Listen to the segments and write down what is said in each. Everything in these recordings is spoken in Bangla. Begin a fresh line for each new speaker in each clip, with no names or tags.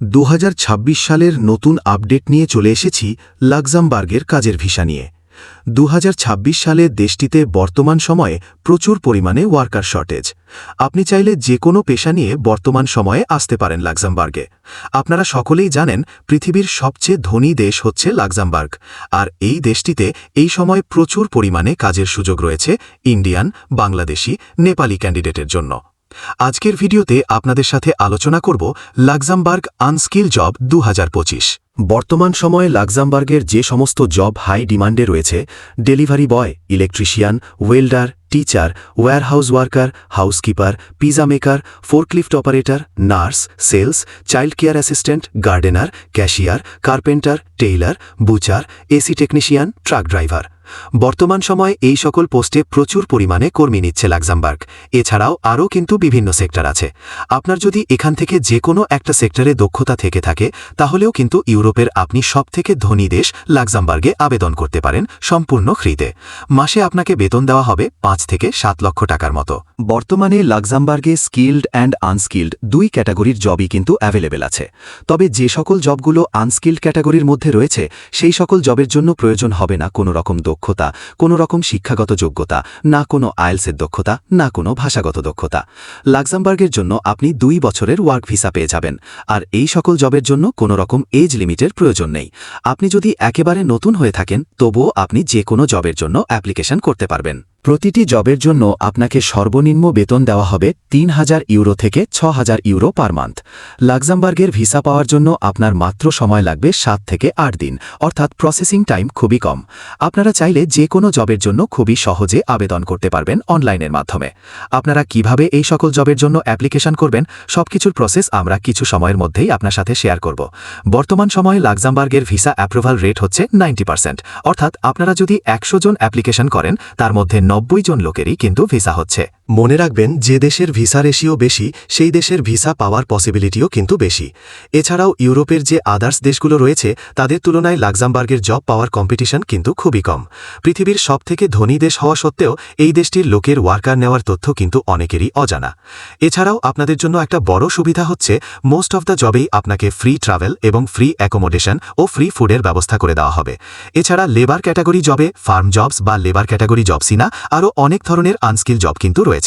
দু হাজার ছাব্বিশ সালের নতুন আপডেট নিয়ে চলে এসেছি লাক্সামবার্গের কাজের ভিসা নিয়ে। দু হাজার ছাব্বিশ সালে দেশটিতে বর্তমান সময়ে প্রচুর পরিমাণে ওয়ার্কার শর্টেজ। আপনি চাইলে যে কোনো পেশা নিয়ে বর্তমান সময়ে আসতে পারেন লাক্সামবার্গে। আপনারা সকলেই জানেন, পৃথিবীর সবচেয়ে ধনী দেশ হচ্ছে লাক্সামবার্গ। আর এই দেশটিতে এই সময় প্রচুর পরিমাণে কাজের সুযোগ রয়েছে ইন্ডিয়ান, বাংলাদেশি, নেপালি ক্যান্ডিডেটের জন্য। আজকের ভিডিওতে আপনাদের সাথে আলোচনা করব লাক্সামবার্গ আনস্কিল জব দু হাজার পঁচিশ। বর্তমান সময়ে লাক্সামবার্গের যে সমস্ত জব হাই ডিমান্ডে রয়েছে, delivery boy, electrician, welder, teacher, warehouse worker, housekeeper, pizza maker, forklift operator, nurse, sales, child care assistant, gardener, cashier, carpenter, tailor, butcher, AC technician, truck driver. বর্তমান সময়ে এই সকল পোস্টে প্রচুর পরিমাণে কর্মী নিচ্ছে লাক্সামবার্গ। এছাড়াও আরও কিন্তু বিভিন্ন সেক্টর আছে। আপনার যদি এখান থেকে যে কোনো একটা সেক্টরে দক্ষতা থেকে থাকে, তাহলেও কিন্তু ইউরোপের আপনি সবথেকে ধনী দেশ লাক্সামবার্গে আবেদন করতে পারেন সম্পূর্ণ ফ্রিতে। মাসে আপনাকে বেতন দেওয়া হবে পাঁচ থেকে সাত লক্ষ টাকার মতো। বর্তমানে লাক্সামবার্গে স্কিল্ড অ্যান্ড আনস্কিল্ড দুই ক্যাটাগরির জবই কিন্তু অ্যাভেলেবেল আছে। তবে যে সকল জবগুলো আনস্কিল্ড ক্যাটাগরির মধ্যে রয়েছে, সেই সকল জবের জন্য প্রয়োজন হবে না কোনো রকম দক্ষতা, কোনো রকম শিক্ষাগত যোগ্যতা, না কোনো আয়েলসের দক্ষতা, না কোনো ভাষাগত দক্ষতা। লাক্সামবার্গের জন্য আপনি দুই বছরের ওয়ার্ক ভিসা পেয়ে যাবেন, আর এই সকল জবের জন্য কোনো রকম এজ লিমিটের প্রয়োজন নেই। আপনি যদি একেবারে নতুন হয়ে থাকেন, তবুও আপনি যে কোনো জবের জন্য অ্যাপ্লিকেশন করতে পারবেন। প্রতিটি জবের জন্য আপনাকে সর্বনিম্ন বেতন দেওয়া হবে তিন হাজার ইউরো থেকে ছ হাজার ইউরো পার মান্থ। লাক্সামবার্গের ভিসা পাওয়ার জন্য আপনার মাত্র সময় লাগবে সাত থেকে আট দিন, অর্থাৎ প্রসেসিং টাইম খুবই কম। আপনারা চাইলে যে কোনো জবের জন্য খুবই সহজে আবেদন করতে পারবেন অনলাইনের মাধ্যমে। আপনারা কীভাবে এই সকল জবের জন্য অ্যাপ্লিকেশন করবেন, সবকিছুর প্রসেস আমরা কিছু সময়ের মধ্যেই আপনার সাথে শেয়ার করব। বর্তমান সময়ে লাক্সামবার্গের ভিসা অ্যাপ্রুভাল রেট হচ্ছে নাইনটি অর্থাৎ আপনারা যদি একশো জন অ্যাপ্লিকেশন করেন, তার মধ্যে নব্বই জন লোকেরই কিন্তু ভিসা হচ্ছে। মনে রাখবেন, যে দেশের ভিসা রেশিও বেশি, সেই দেশের ভিসা পাওয়ার পসিবিলিটিও কিন্তু বেশি। এছাড়াও ইউরোপের যে আদার্স দেশগুলো রয়েছে, তাদের তুলনায় লাক্সামবার্গের জব পাওয়ার কম্পিটিশন কিন্তু খুবই কম। পৃথিবীর সবথেকে ধনী দেশ হওয়া সত্ত্বেও, এই দেশটির লোকের ওয়ার্কার নেওয়ার তথ্য কিন্তু অনেকেরই অজানা। এছাড়াও আপনাদের জন্য একটা বড় সুবিধা হচ্ছে মোস্ট অফ দ্য জবেই আপনাকে ফ্রি ট্রাভেল এবং ফ্রি অ্যাকোমোডেশন ও ফ্রি ফুডের ব্যবস্থা করে দেওয়া হবে। এছাড়া লেবার ক্যাটাগরি জবে ফার্ম জবস বা লেবার ক্যাটাগরি জবসিনা আরও অনেক ধরনের আনস্কিল জব কিন্তু রয়েছে।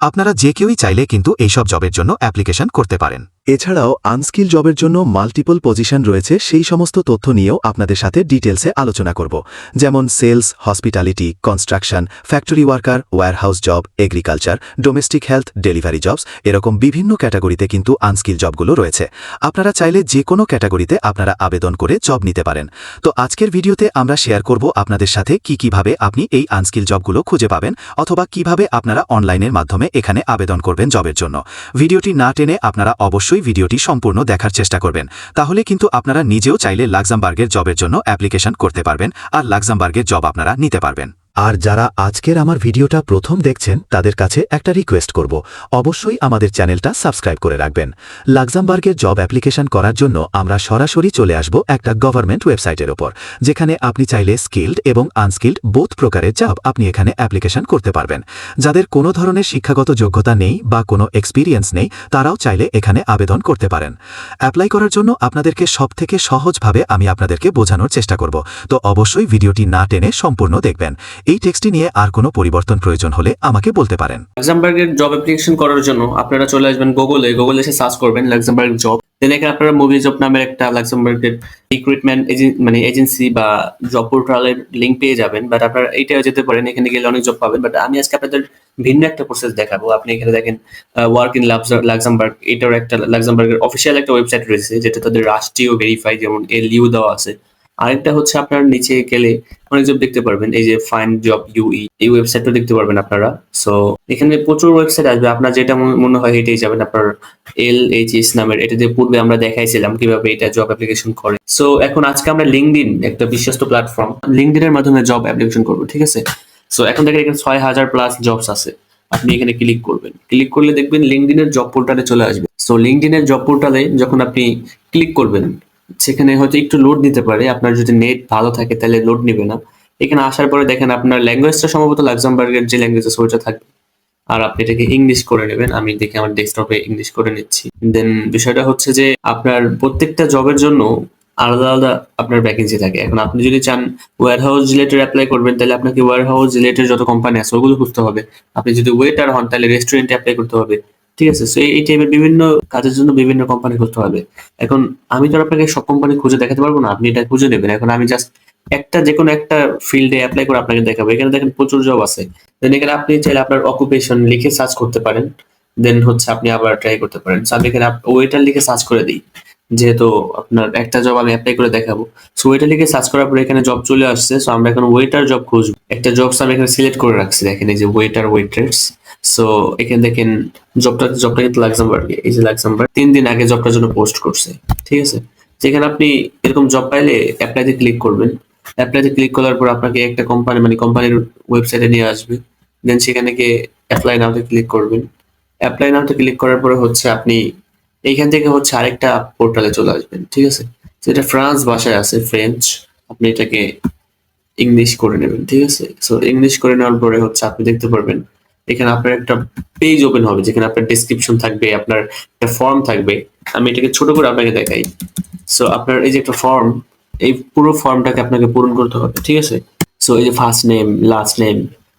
আপনারা যে কেউই চাইলে কিন্তু এইসব জবের জন্য অ্যাপ্লিকেশন করতে পারেন। এছাড়াও, আনস্কিল জবের জন্য মাল্টিপল পজিশন রয়েছে, সেই সমস্ত তথ্য নিয়েও আপনাদের সাথে ডিটেলসে আলোচনা করব। যেমন sales, hospitality, construction, factory worker warehouse job, agriculture, domestic health, delivery jobs, এরকম বিভিন্ন ক্যাটাগরিতে কিন্তু আনস্কিল জবগুলো রয়েছে। আপনারা চাইলে যে কোনো ক্যাটাগরিতে আপনারা আবেদন করে জব নিতে পারেন। তো আজকের ভিডিওতে আমরা শেয়ার করব আপনাদের সাথে কি কীভাবে আপনি এই আনস্কিল জবগুলো খুঁজে পাবেন অথবা কীভাবে আপনারা অনলাইনের মাধ্যমে এখানে আবেদন করবেন জবের জন্য। ভিডিওটি না টেনে আপনারা অবশ্যই ভিডিওটি সম্পূর্ণ দেখার চেষ্টা করবেন। তাহলে কিন্তু আপনারা নিজেও চাইলে লাক্সামবার্গের জবের জন্য অ্যাপ্লিকেশন করতে পারবেন আর লাক্সামবার্গের জব আপনারা নিতে পারবেন। আর যারা আজকের আমার ভিডিওটা প্রথম দেখছেন, তাদের কাছে একটা রিকোয়েস্ট করব। অবশ্যই আমাদের চ্যানেলটা সাবস্ক্রাইব করে রাখবেন। লাক্সামবার্গের জব অ্যাপ্লিকেশন করার জন্য আমরা সরাসরি চলে আসব একটা গভর্নমেন্ট ওয়েবসাইটের ওপর, যেখানে আপনি চাইলে স্কিল্ড এবং আনস্কিল্ড বোথ প্রকারের জব আপনি এখানে অ্যাপ্লিকেশন করতে পারবেন। যাদের কোনো ধরনের শিক্ষাগত যোগ্যতা নেই বা কোনো এক্সপিরিয়েন্স নেই, তারাও চাইলে এখানে আবেদন করতে পারেন। অ্যাপ্লাই করার জন্য আপনাদেরকে সবথেকে সহজভাবে আমি আপনাদেরকে বোঝানোর চেষ্টা করব। তো অবশ্যই ভিডিওটি না টেনে সম্পূর্ণ দেখবেন। এই টেক্সটটি নিয়ে আর কোনো পরিবর্তন প্রয়োজন হলে আমাকে বলতে পারেন।
লাক্সামবার্গের জব অ্যাপ্লিকেশন করার জন্য আপনারা চলে আসবেন গুগলে গুগলে এসে সার্চ করবেন লাক্সামবার্গ জব দেন এখানে আপনারা মুভি জব নামের একটা লাক্সামবার্গের রিক্রুটমেন্ট মানে এজেন্সি বা জব পোর্টালের লিঙ্ক পেয়ে যাবেন। বাট আপনারা এইটা যেতে পারেন, এখানে গেলে অনেক জব পাবেন। বাট আমি আজকে আপনাদের ভিন্ন একটা প্রসেস দেখাবো। আপনি এখানে দেখেন ওয়ার্ক ইন লাক্সামবার্গ এটার একটা লাক্সামবার্গের অফিসিয়াল একটা ওয়েবসাইট রয়েছে, যেটা তাদের রাষ্ট্রীয় ভেরিফাই যেমন এল ইউ দেওয়া আছে। আরেকটা হচ্ছে আপনার নিচে গেলে অনেক জব দেখতে পারবেন। এই যে ফাইন জব ইউই এই ওয়েবসাইটটা দেখতে পারবেন আপনারা। সো এখানে প্রচুর ওয়েবসাইট আসবে। আপনার যেটা মনে- হয় এটাই যাবেন আপনার এল এইচ এস নামের। এটা দিয়ে পূর্বে আমরা দেখাইছিলাম কীভাবে এটা জব অ্যাপ্লিকেশন করে। সো এখন আজকে আমরা লিঙ্কডিন একটা বিশ্বস্ত প্ল্যাটফর্ম লিঙ্কডিনের মাধ্যমে জব অ্যাপ্লিকেশন করব, ঠিক আছে? সো এখন দেখেন এখানে ছয় হাজার প্লাস জবস আছে। আপনি এখানে ক্লিক করবেন। ক্লিক করলে দেখবেন লিঙ্কডিনের জব পোর্টালে চলে আসবে। সো লিঙ্কডিনের জব পোর্টালে যখন আপনি ক্লিক করবেন সেখানে হয়তো একটু লোড নিতে পারে। আপনার যদি নেট ভালো থাকে তাহলে লোড নিবে না। এখানে আসার পরে দেখেন আপনার ল্যাঙ্গুয়েজটা সম্ভবত লাক্সামবার্গের যে ল্যাঙ্গুয়েজ আছে ওইটা থাকবে। আর আপনি এটাকে ইংলিশ করে নেবেন। আমি দেখে আমার ডেস্কটপে ইংলিশ করে নিচ্ছি। দেন বিষয়টা হচ্ছে যে আপনার প্রত্যেকটা জবের জন্য আলাদা আলাদা আপনার ভ্যাকেন্সি থাকে। এখন আপনি যদি চান ওয়ার হাউস রিলেটেড অ্যাপ্লাই করবেন, তাহলে আপনাকে ওয়ার হাউস রিলেটেড যত কোম্পানি আছে ওগুলো খুঁজতে হবে। আপনি যদি ওয়েটার হন, তাহলে রেস্টুরেন্টে অ্যাপ্লাই করতে হবে। ঠিক আছে সো এই টাইপের বিভিন্ন কাজের জন্য বিভিন্ন কোম্পানি খুঁজতে হবে। এখন আমি তো আপনাকে সব কোম্পানি খুঁজে দেখাতে পারব না, আপনি এটা খুঁজে নেবেন। এখন আমি জাস্ট একটা যে কোনো একটা ফিল্ডে অ্যাপ্লাই করে আপনাকে দেখাবো। এখানে দেখেন প্রচুর জব আছে। দেন এখানে আপনি চাইলে আপনার অকুপেশন লিখে সার্চ করতে পারেন। দেন হচ্ছে আপনি আবার ট্রাই করতে পারেন। আমি এখানে ওয়েটার লিখে সার্চ করে দিই, যেহেতু আপনার একটা জব আমি অ্যাপ্লাই করে দেখাবো। সো ওয়েটার লিখে সার্চ করার পরে এখানে জব চলে আসছে। সো আমরা এখন ওয়েটার জব খুঁজবো। একটা জবস আমি এখানে সিলেক্ট করে রাখছি। দেখেন এই যে ওয়েটার ওয়েটার্স সো এখানে দেখেন জবটা জবটা কিন্তু লাক্সামবার্গে এই যে লাক্সামবার্গ তিন দিন আগে জবটার জন্য পোস্ট করছে, ঠিক আছে? যেখানে আপনি এরকম জব পাইলে অ্যাপ্লাইতে ক্লিক করবেন। অ্যাপ্লাইতে ক্লিক করার পর আপনাকে একটা কোম্পানি মানে কোম্পানির ওয়েবসাইটে নিয়ে আসবে। দেন সেখানে গিয়ে অ্যাপ্লাই নাওতে ক্লিক করবেন। অ্যাপ্লাই নাওতে ক্লিক করার পরে হচ্ছে আপনি এইখান থেকে হচ্ছে আরেকটা পোর্টালে চলে আসবেন, ঠিক আছে? যেটা ফ্রান্স ভাষায় আছে ফ্রেঞ্চ আপনি এটাকে ইংলিশ করে নেবেন, ঠিক আছে? সো ইংলিশ করে নেওয়ার পরে হচ্ছে আপনি দেখতে পারবেন এখানে আপনার একটা পেজ ওপেন হবে, যেখানে আপনার ডেসক্রিপশন থাকবে, আপনার একটা ফর্ম থাকবে। আমি এটাকে ছোট করে আপনাকে দেখাই। সো আপনার এই যে একটা ফর্ম এই পুরো ফর্মটাকে আপনাকে পূরণ করতে হবে, ঠিক আছে? সো এই যে first name last name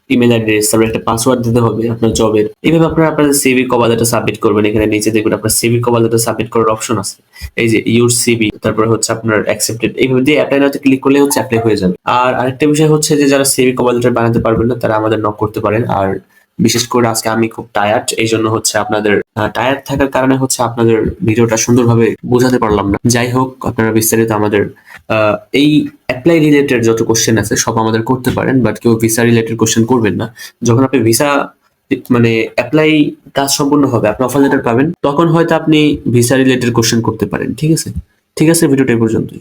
email address তারপর একটা পাসওয়ার্ড দিতে হবে আপনার জবের এইভাবে আপনারা আপনার সিভি কভার লেটার সাবমিট করবেন। এখানে নিচে দেখবেন আপনার সিভি কভার লেটার সাবমিট করার অপশন আছে। এই যে ইউর সিভি তারপরে হচ্ছে আপনার অ্যাকসেপ্টেড এইভাবে দিয়ে অ্যাপ্লাই নাতে ক্লিক করলে হচ্ছে অ্যাপ্লাই হয়ে যাবে। আর আরেকটা বিষয় হচ্ছে যে, যারা সিভি কভার লেটার বানাতে পারবেন না, তারা আমাদের নক করতে পারেন। আর বিশেষ করে আজকে আমি খুব টায়ার্ড এই জন্য হচ্ছে আপনাদের টায়ার্ড থাকার কারণে হচ্ছে আপনাদের ভিডিওটা সুন্দরভাবে বোঝাতে পারলাম না। যাই হোক, আপনারা বিস্তারিত আমাদের এই অ্যাপ্লাই রিলেটেড যত কোশ্চেন আছে, সব আমাদের করতে পারেন বাট কেউ ভিসা রিলেটেড কোশ্চেন করবেন না। যখন আপনি ভিসা মানে অ্যাপ্লাই কাজ সম্পূর্ণ হবে, আপনি অফার লেটার পাবেন, তখন হয়তো আপনি ভিসা রিলেটেড কোশ্চেন করতে পারেন, ঠিক আছে? ঠিক আছে ভিডিওটা এই পর্যন্তই।